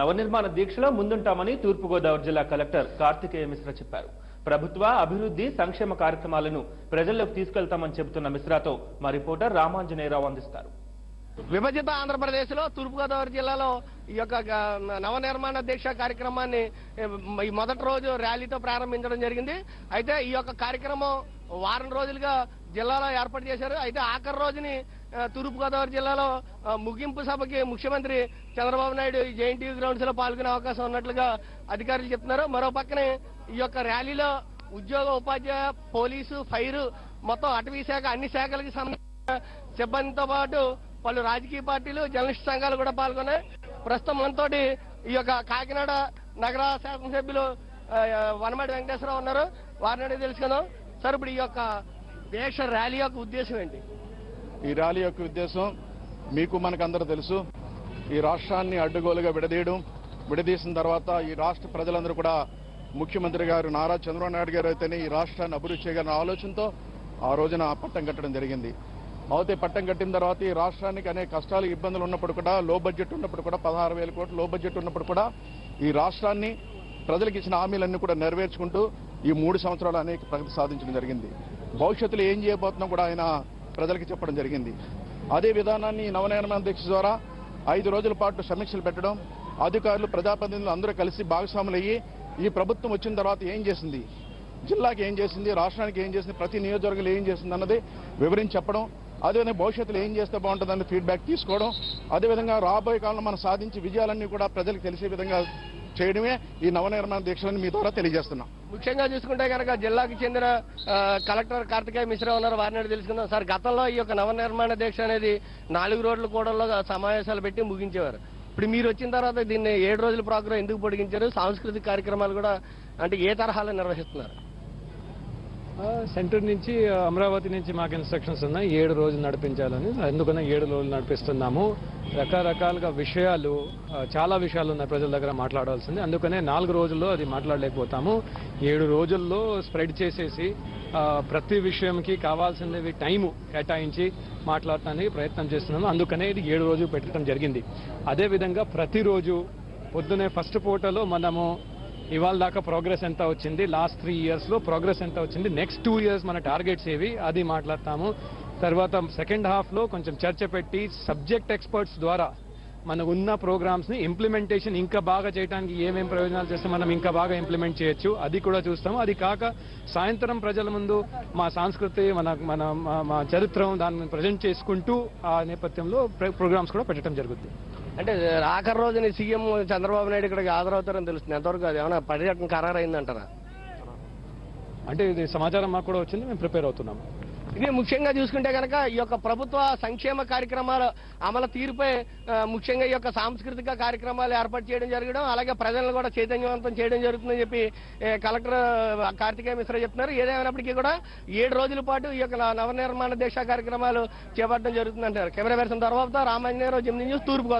నవనిర్మాణ దీక్షలో ముందుంటామని తూర్పుగోదావరి జిల్లా కలెక్టర్ కార్తికేయ మిశ్రా చెప్పారు. ప్రభుత్వ అభివృద్ధి సంక్షేమ కార్యక్రమాలను ప్రజల్లోకి తీసుకెళ్తామని చెబుతున్న మిశ్రాతో మా రిపోర్టర్ రామాంజనేయరావు అందిస్తారు. విభజిత ఆంధ్రప్రదేశ్లో తూర్పుగోదావరి జిల్లాలో ఈ యొక్క నవనిర్మాణ దీక్ష కార్యక్రమాన్ని ఈ మొదటి రోజు ర్యాలీతో ప్రారంభించడం జరిగింది. అయితే ఈ యొక్క కార్యక్రమం వారం రోజులుగా జిల్లాలో ఏర్పాటు చేశారు. అయితే ఆఖరి రోజుని తూర్పుగోదావరి జిల్లాలో ముగింపు సభకి ముఖ్యమంత్రి చంద్రబాబు నాయుడు ఈ జేఎన్టీయూ గ్రౌండ్స్లో పాల్గొనే అవకాశం ఉన్నట్లుగా అధికారులు చెప్తున్నారు. మరో పక్కనే ఈ యొక్క ర్యాలీలో ఉద్యోగ ఉపాధ్యాయ పోలీసు ఫైర్ మొత్తం అటవీ శాఖ అన్ని శాఖలకు సంబంధించిన సిబ్బందితో పాటు పలు రాజకీయ పార్టీలు జర్నలిస్ట్ సంఘాలు కూడా పాల్గొన్నాయి. ప్రస్తుతం మనతోటి ఈ యొక్క కాకినాడ నగర శాసనసభ్యులు వనమడి వెంకటేశ్వరరావు ఉన్నారు. వారిని తెలుసుకుందాం. సార్ ఇప్పుడు ఈ యొక్క దేశ ర్యాలీ యొక్క ఉద్దేశం ఏంటి? ఈ ర్యాలీ యొక్క ఉద్దేశం మీకు మనకందరూ తెలుసు. ఈ రాష్ట్రాన్ని అడ్డుగోలుగా విడదీయడం. విడదీసిన తర్వాత ఈ రాష్ట్ర ప్రజలందరూ కూడా ముఖ్యమంత్రి గారు నారా చంద్రబాబు నాయుడు గారు అయితేనే ఈ రాష్ట్రాన్ని అభివృద్ధి చేయగలన ఆలోచనతో ఆ రోజున పట్టం కట్టడం జరిగింది. అయితే పట్టం కట్టిన తర్వాత ఈ రాష్ట్రానికి అనేక కష్టాలు ఇబ్బందులు ఉన్నప్పుడు కూడా లో బడ్జెట్ ఉన్నప్పుడు కూడా పదహారు వేల కోట్లు లో బడ్జెట్ ఉన్నప్పుడు కూడా ఈ రాష్ట్రాన్ని ప్రజలకు ఇచ్చిన హామీలన్నీ కూడా నెరవేర్చుకుంటూ ఈ మూడు సంవత్సరాలు అనేక ప్రగతి సాధించడం జరిగింది. భవిష్యత్తులో ఏం చేయబోతున్నాం కూడా ఆయన ప్రజలకు చెప్పడం జరిగింది. అదే విధానాన్ని నవనిర్మాణ దీక్ష ద్వారా ఐదు రోజుల పాటు సమీక్షలు పెట్టడం అధికారులు ప్రజాప్రతినిధులు అందరూ కలిసి భాగస్వాములు అయ్యి ఈ ప్రభుత్వం వచ్చిన తర్వాత ఏం చేసింది? జిల్లాకి ఏం చేసింది? రాష్ట్రానికి ఏం చేసింది? ప్రతి నియోజకవర్గంలో ఏం చేసింది అన్నది వివరించి చెప్పడం అదేవిధంగా భవిష్యత్తులో ఏం చేస్తే బాగుంటుందని ఫీడ్బ్యాక్ తీసుకోవడం అదేవిధంగా రాబోయే కాలంలో మనం సాధించి విజయాలన్నీ కూడా ప్రజలకు తెలిసే విధంగా చేయడమే ఈ నవనిర్మాణ దీక్షలను మీ ద్వారా తెలియజేస్తున్నాం. ముఖ్యంగా చూసుకుంటే కనుక జిల్లాకు చెందిన కలెక్టర్ కార్తికేయ మిశ్రా ఉన్నారు. వారిని తెలుసుకుందాం. సార్ గతంలో ఈ యొక్క నవనిర్మాణ దీక్ష అనేది నాలుగు రోజుల కూడల్లో సమావేశాలు పెట్టి ముగించేవారు. ఇప్పుడు మీరు వచ్చిన తర్వాత దీన్ని ఏడు రోజుల ప్రోగ్రాం ఎందుకు పొడిగించారు? సాంస్కృతిక కార్యక్రమాలు కూడా అంటే ఏ తరహాలో నిర్వహిస్తున్నారు? సెంటర్ నుంచి అమరావతి నుంచి మాకు ఇన్స్ట్రక్షన్స్ ఉన్నాయి. ఏడు రోజులు నడిపించాలని. అందుకనే ఏడు రోజులు నడిపిస్తున్నాము. రకరకాలుగా విషయాలు చాలా విషయాలు ఉన్నాయి ప్రజల దగ్గర మాట్లాడాల్సింది. అందుకనే నాలుగు రోజుల్లో అది మాట్లాడలేకపోతాము. ఏడు రోజుల్లో స్ప్రెడ్ చేసేసి ప్రతి విషయంకి కావాల్సినవి టైము కేటాయించి మాట్లాడటానికి ప్రయత్నం చేస్తున్నాము. అందుకనే ఇది ఏడు రోజులు పెట్టడం జరిగింది. అదేవిధంగా ప్రతిరోజు పొద్దునే ఫస్ట్ పూటలో మనము ఇవాళ దాకా ప్రోగ్రెస్ ఎంత వచ్చింది? లాస్ట్ త్రీ ఇయర్స్లో ప్రోగ్రెస్ ఎంత వచ్చింది? నెక్స్ట్ టూ ఇయర్స్ మన టార్గెట్స్ ఏవి? అది మాట్లాడతాము. తర్వాత సెకండ్ హాఫ్లో కొంచెం చర్చ పెట్టి సబ్జెక్ట్ ఎక్స్పర్ట్స్ ద్వారా మనకు ఉన్న ప్రోగ్రామ్స్ని ఇంప్లిమెంటేషన్ ఇంకా బాగా చేయడానికి ఏమేం ప్రయోజనాలు చేస్తే మనం ఇంకా బాగా ఇంప్లిమెంట్ చేయొచ్చు? అది కూడా చూస్తాం అది కాక సాయంత్రం ప్రజల ముందు మా సంస్కృతి మన మన మా- మా చరిత్రం దాన్ని ప్రజెంట్ చేసుకుంటూ ఆ నేపథ్యంలో ప్రోగ్రామ్స్ కూడా పెట్టడం జరుగుతుంది అంటే ఆఖరి రోజుని సీఎం చంద్రబాబు నాయుడు ఇక్కడికి హాజరవుతారని తెలుస్తుంది. ఎంతవరకు అది? ఏమైనా పర్యటన ఖరారు అయిందంటారా అంటే ఇది సమాచారం మాకు కూడా వచ్చింది మేము ప్రిపేర్ అవుతున్నాము. ఇది ముఖ్యంగా చూసుకుంటే కనుక ఈ యొక్క ప్రభుత్వ సంక్షేమ కార్యక్రమాల అమలు తీరుపై ముఖ్యంగా ఈ యొక్క సాంస్కృతిక కార్యక్రమాలు ఏర్పాటు చేయడం జరగడం అలాగే ప్రజలను కూడా చైతన్యవంతం చేయడం జరుగుతుందని చెప్పి కలెక్టర్ కార్తికేయ మిశ్రా చెప్తున్నారు. ఏదేమైనప్పటికీ కూడా ఏడు రోజుల పాటు ఈ యొక్క నవనిర్మాణ దీక్ష కార్యక్రమాలు చేపట్టడం జరుగుతుందంటారు. కెమెరా పర్సన్ తర్వాత రామాంజనేయరావు జిమ్ని న్యూస్ తూర్పు